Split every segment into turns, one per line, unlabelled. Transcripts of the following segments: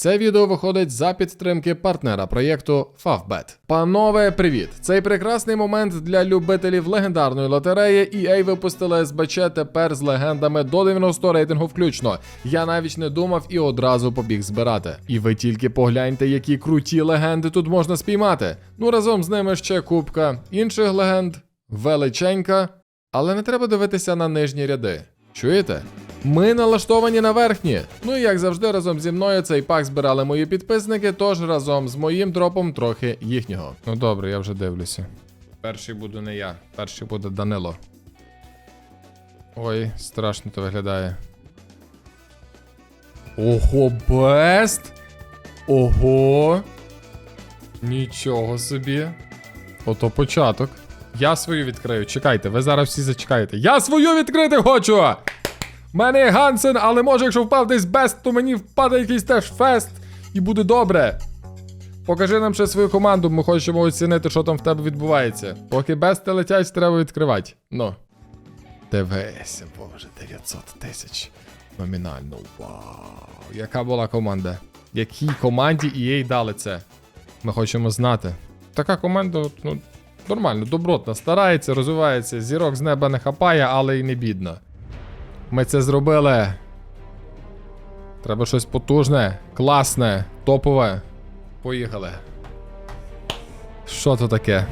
Це відео виходить за підтримки партнера проєкту Favbet. Панове, привіт! Цей прекрасний момент для любителів легендарної лотереї. EA випустили СБЧ тепер з легендами до 90 рейтингу включно. Я навіть не думав і одразу побіг збирати. І ви тільки погляньте, які круті легенди тут можна спіймати. Ну разом з ними ще кубка інших легенд, величенька. Але не треба дивитися на нижні ряди. Чуєте? Ми налаштовані на верхні. Ну і як завжди, разом зі мною цей пак збирали мої підписники, тож разом з моїм дропом трохи їхнього. Ну добре, я вже дивлюся. Перший буду не я, перший буде Данило. Ой, страшно то виглядає. Ого, бест! Ого! Нічого собі. Ото початок. Я свою відкрию. Чекайте, ви зараз всі зачекаєте. Я свою відкрити хочу! У мене Гансен, але може, якщо впав десь бест, то мені впаде якийсь теж фест і буде добре. Покажи нам ще свою команду, ми хочемо оцінити, що там в тебе відбувається. Поки бести летять, треба відкривати. Ну. Дивися, боже, 900 тисяч. Номінально. Вау. Яка була команда? Якій команді EA дали це? Ми хочемо знати. Така команда, ну, нормально, добротна, старається, розвивається, зірок з неба не хапає, але й не бідно. Ми це зробили. Треба щось потужне, класне, топове. Поїхали. Що то таке?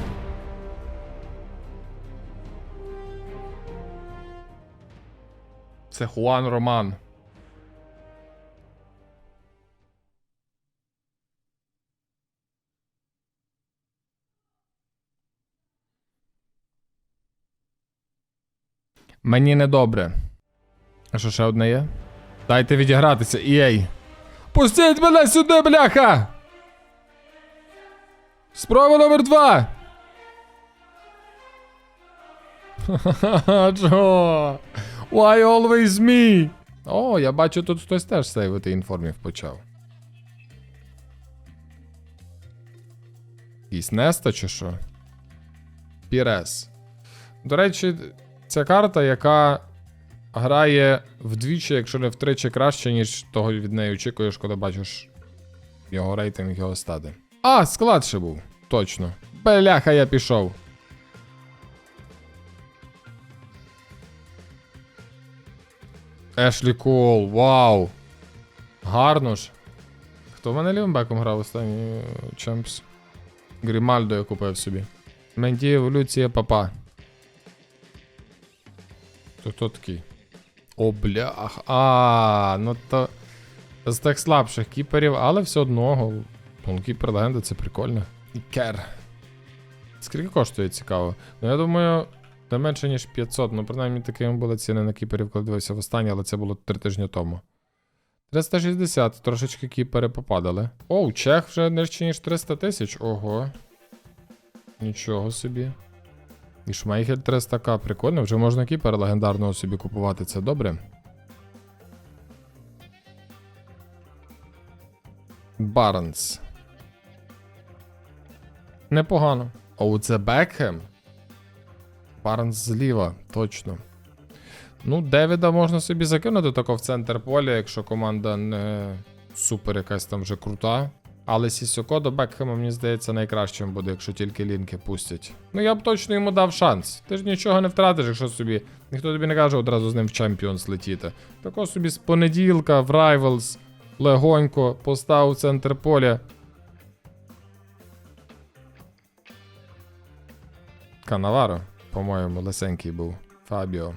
Це Хуан Роман. Мені недобре. А що ще одне є? Дайте відігратися, EA. Пустіть мене сюди, бляха! Спроба номер два! Ха-ха-ха, Джо! Why always me? О, я бачу, тут хтось теж сейвити інформів почав. Якийсь Неста чи що? Пірес. До речі, ця карта, яка грає вдвічі, якщо не втричі краще, ніж того від неї очікуєш, коли бачиш його рейтинг, його стати. А, склад ще був. Точно. Бляха, я пішов. Ешлі Кол, вау. Гарно ж. Хто в мене лівим грав останній Чемпс? Грімальдо я купив собі. Менді еволюція папа. То хто такий? О, блях. А, ну то. З тих слабших кіперів, але все одно. гол- Голкіпер легенда, це прикольно. Ікер. Скільки коштує цікаво? Ну я думаю, не менше, ніж 500. Ну, принаймні такими були ціни на кіперів, коли дивився в останнє, але це було 3 тижні тому. 360, трошечки кіпери попадали. Оу, чех вже нижче, ніж 300 тисяч. Ого. Нічого собі. І Шмейхель 300к, прикольно, вже можна кіпера легендарного собі купувати, це добре. Барнс. Непогано. Оу, це Бекхем. Барнс зліва, точно. Ну, Девіда можна собі закинути тако в центр поля, якщо команда не супер якась там вже крута. Але Сісоко до Бекхема, мені здається, найкращим буде, якщо тільки лінки пустять. Ну я б точно йому дав шанс. Ти ж нічого не втратиш, якщо собі. Ніхто тобі не каже одразу з ним в Champions летіти. Тако собі з понеділка в Rivals легонько постав у центр поля. Канаваро, по-моєму, лисенький був. Фабіо.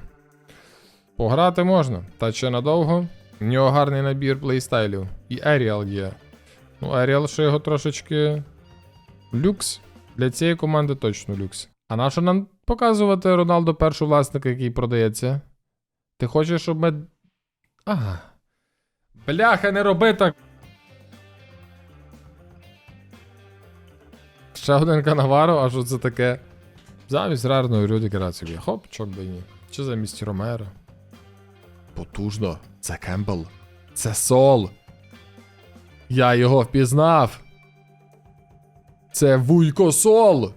Пограти можна, та ще надовго. У нього гарний набір плейстайлів. І Еріал є. Ну, Еріал ще його трошечки. Люкс. Для цієї команди точно люкс. А на що нам показувати Роналду першого власника, який продається? Ти хочеш, щоб ми. Ага. Бляха, не роби так. Ще один Канаваро, а що це таке? Замість рарної Рюдігера собі. Хоп, чок би ні. Чи замість Ромеро? Потужно. Це Кембл. Це Сол. Я його впізнав. Це Вуйко Сол.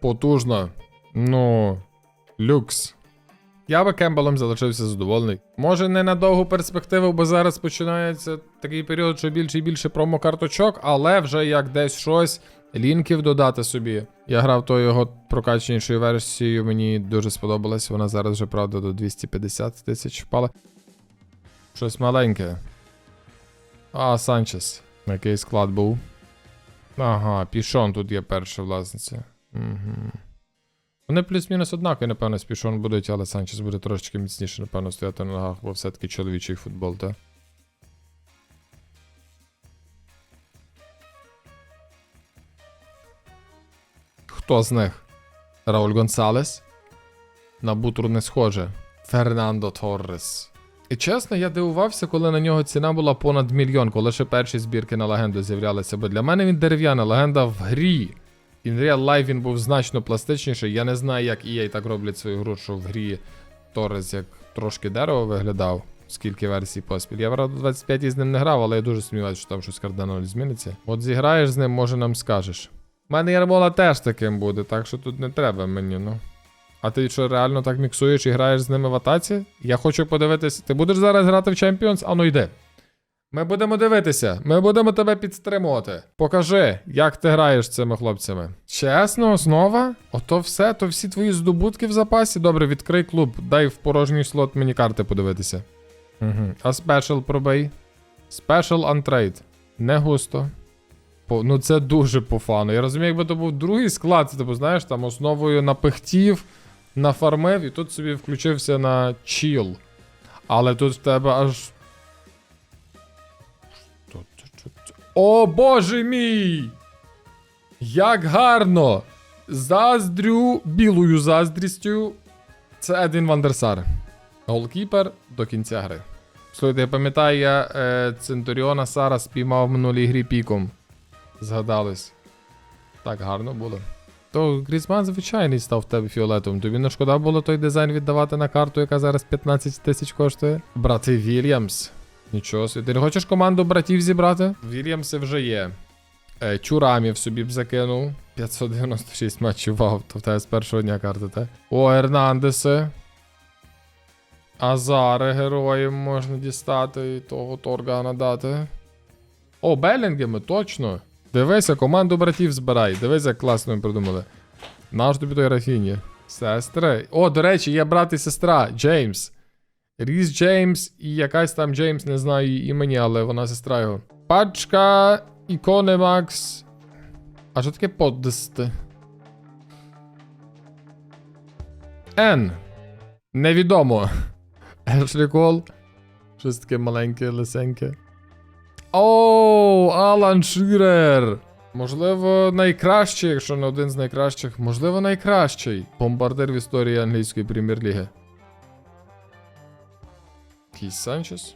Потужно. Ну, люкс. Я би Кембелом залишився задоволений. Може, не на довгу перспективу, бо зараз починається такий період, що більше і більше промокарточок, але вже як десь щось, лінків додати собі. Я грав тою його прокаченішою версією, мені дуже сподобалась. Вона зараз вже, правда, до 250 тисяч впала. Щось маленьке. А, Санчес. Який склад був? Ага, пішон тут є перша власниця. Угу. Вони плюс-мінус однакові, напевно, з пішон будуть, але Санчес буде трошечки міцніше, напевно, стояти на ногах, бо все-таки чоловічий футбол, так? Хто з них? Рауль Гонсалес? На бутру не схоже. Фернандо Торрес. І чесно, я дивувався, коли на нього ціна була понад мільйон, коли ще перші збірки на легенду з'являлися, бо для мене він дерев'яна легенда в грі. In Real Life він був значно пластичніший. Я не знаю, як EA так роблять свою гру, що в грі Торрес як трошки дерево виглядав. Скільки версій поспіль. Я правда 25 із ним не грав, але я дуже сумніваюся, що там щось кардинально зміниться. От зіграєш з ним, може нам скажеш. У мене Ярмола теж таким буде, так що тут не треба мені, ну. А ти що, реально так міксуєш і граєш з ними в атаці? Я хочу подивитися. Ти будеш зараз грати в Champions? Ану йди. Ми будемо дивитися, ми будемо тебе підстримувати. Покажи, як ти граєш з цими хлопцями. Чесно, основа? Ото все, то всі твої здобутки в запасі. Добре, відкрий клуб, дай в порожній слот мені карти подивитися. Угу. А спешл пробий. Спешл антрейд. Не густо. По, ну це дуже по фану. Я розумію, якби то був другий склад, це, типу, знаєш, там основою напихтів, нафармив, і тут собі включився на чіл. Але тут в тебе аж. О боже мій! Як гарно! Заздрю білою заздрістю. Це Едвін Вандерсар. Голкіпер до кінця гри. Слухайте, я пам'ятаю, я е, Центуріона Сара спіймав в минулій грі піком. Згадалось. Так гарно було. То Грізман звичайний став в тебе фіолетовим. Тобі не шкода було той дизайн віддавати на карту, яка зараз 15 тисяч коштує. Брати Вільямс. Нічого собі. Ти не хочеш команду братів зібрати? Вільямси вже є. Е, Чурамів собі б закинув. 596 матчів, вау, то в тебе з першого дня карти, так? О, Ернандеси. Азари героїв можна дістати і того торгана дати. О, Белінгеми, точно. Дивися, команду братів збирай. Дивись, як класно їм придумали. Наш тобі той Рафіні. Сестри. О, до речі, є брат і сестра Джеймс. Ріс Джеймс і якась там Джеймс, не знаю її імені, але вона сестра його. Пачка, ікони Макс. А що таке поддест? Н. Невідомо. Ешлі Кол. Щось таке маленьке, лисеньке. Оу, Алан Ширер. Можливо, найкращий, якщо не один з найкращих. Можливо, найкращий бомбардир в історії англійської прем'єр-ліги. Кіс Санчес.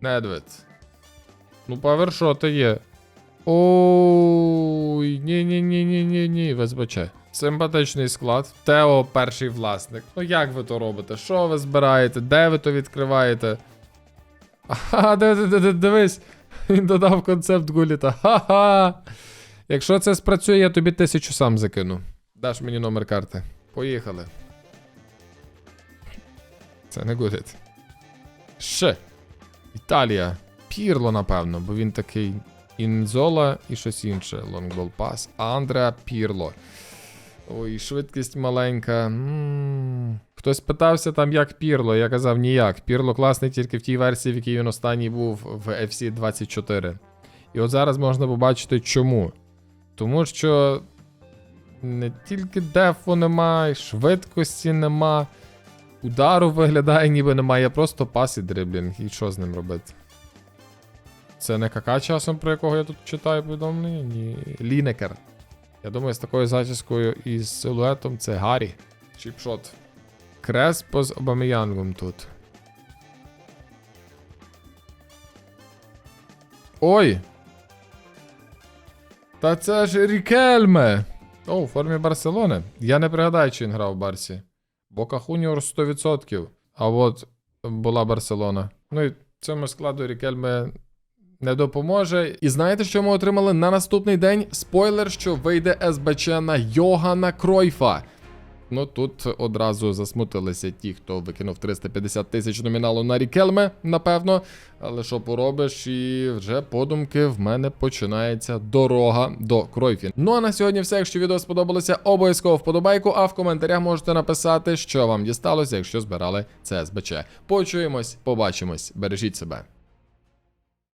Недвед. Ну, павершоти є. Ой, ні-ні-ні-ні-ні-ні, ВСБЧ. Симпатичний склад. Тео перший власник. Ну як ви то робите? Що ви збираєте? Де ви то відкриваєте? Ага, диви- диви- диви- дивись. Він додав концепт гуліта. Ха-ха. Якщо це спрацює, я тобі тисячу сам закину. Даш мені номер карти. Поїхали. Це не гуліт. Ще. Італія. Пірло, напевно, бо він такий Інзола і щось інше. Лонгбол пас. Андреа Пірло. Ой, швидкість маленька. м Хтось питався там, як Пірло. Я казав ніяк. Пірло класний тільки в тій версії, в якій він останній був в FC 24. І от зараз можна побачити чому. Тому що не тільки дефу нема, і швидкості нема. Удару виглядає, ніби немає, просто пас і дриблінг. І що з ним робити? Це не кака часом, про якого я тут читаю повідомлення? Ні. Лінекер. Я думаю, з такою зачіскою і з силуетом це Гаррі. Чіпшот. Креспо з Обамеянгом тут. Ой! Та це ж Рікельме! О, у формі Барселони. Я не пригадаю, чи він грав в Барсі. Бока Хуніор 100%. А от була Барселона. Ну і цьому складу Рікельме не допоможе. І знаєте, що ми отримали на наступний день? Спойлер, що вийде СБЧ на Йогана Кройфа. Ну тут одразу засмутилися ті, хто викинув 350 тисяч номіналу на Рікелме, напевно. Але що поробиш, і вже подумки в мене починається дорога до Кройфін. Ну а на сьогодні все. Якщо відео сподобалося, обов'язково вподобайку, а в коментарях можете написати, що вам дісталося, якщо збирали це СБЧ. Почуємось, побачимось, бережіть себе.